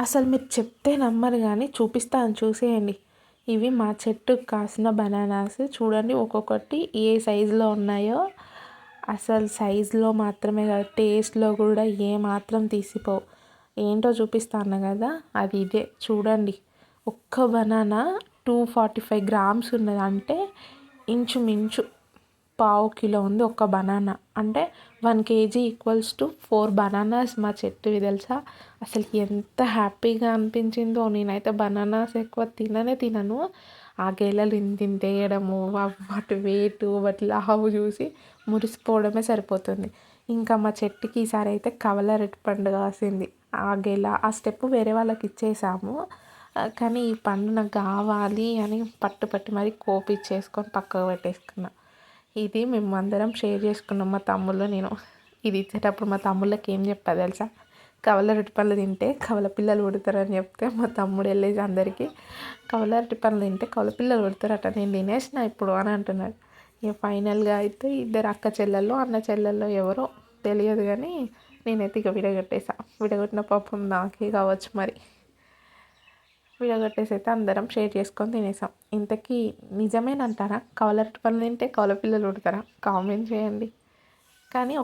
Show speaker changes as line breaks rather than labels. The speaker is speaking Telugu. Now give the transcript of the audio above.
అసలు మీరు చెప్తే నమ్మరు కానీ చూపిస్తాను చూసేయండి. ఇవి మా చెట్టుకు కాసిన బనానాస్. చూడండి ఒక్కొక్కటి ఏ సైజులో ఉన్నాయో. అసలు సైజులో మాత్రమే కాదు టేస్ట్లో కూడా ఏ మాత్రం తీసిపోవు. ఏంటో చూపిస్తాను కదా అది ఇదే. చూడండి ఒక్క banana two forty five grams ఉన్నది. అంటే ఇంచుమించు పావు కిలో ఉంది ఒక బనానా. అంటే one KG equals to four bananas మా చెట్టువి తెలుసా? అసలు ఎంత హ్యాపీగా అనిపించిందో. నేనైతే బనానాస్ ఎక్కువ తిననే తినను. ఆ గెలలు ఇంత తేయడము వేయడము వాటి వెయిట్ వాటి లావు చూసి మురిసిపోవడమే సరిపోతుంది. ఇంకా మా చెట్టుకి ఈసారి అయితే కవల అరటి పండు కాసింది ఆ గెల ఆ స్టెప్ వేరే వాళ్ళకి ఇచ్చేసాము. కానీ ఈ పండు నాకు కావాలి అని పట్టు పట్టి మరీ కోపిచ్చేసుకొని పక్కకు పెట్టేసుకున్నా. ఇది మేము అందరం షేర్ చేసుకున్నాం మా తమ్ముళ్ళు నేను ఇది ఇచ్చేటప్పుడు మా తమ్ముళ్ళకి ఏం చెప్పా తెలుసా? కవల పనులు తింటే కవల పిల్లలు పుడతారని చెప్తే మా తమ్ముడు వెళ్ళేసి అందరికీ కవల పనులు తింటే కవల పిల్లలు పుడతారట నేను తినేసిన ఇప్పుడు అని అంటున్నాడు. ఇక ఫైనల్గా అయితే ఇద్దరు అక్క చెల్లెల్లో అన్న చెల్లెల్లో ఎవరో తెలియదు కానీ నేనైతే ఇక విడగొట్టేసా. విడగొట్టిన పాపం నాకే కావచ్చు మరి. విడగొట్టేసి అయితే అందరం షేర్ చేసుకొని తినేసాం. ఇంతకీ నిజమేనంటారా? కవలరటి పండ్లు తింటే కవల పిల్లలు పుడతారా కామెంట్ చేయండి. కానీ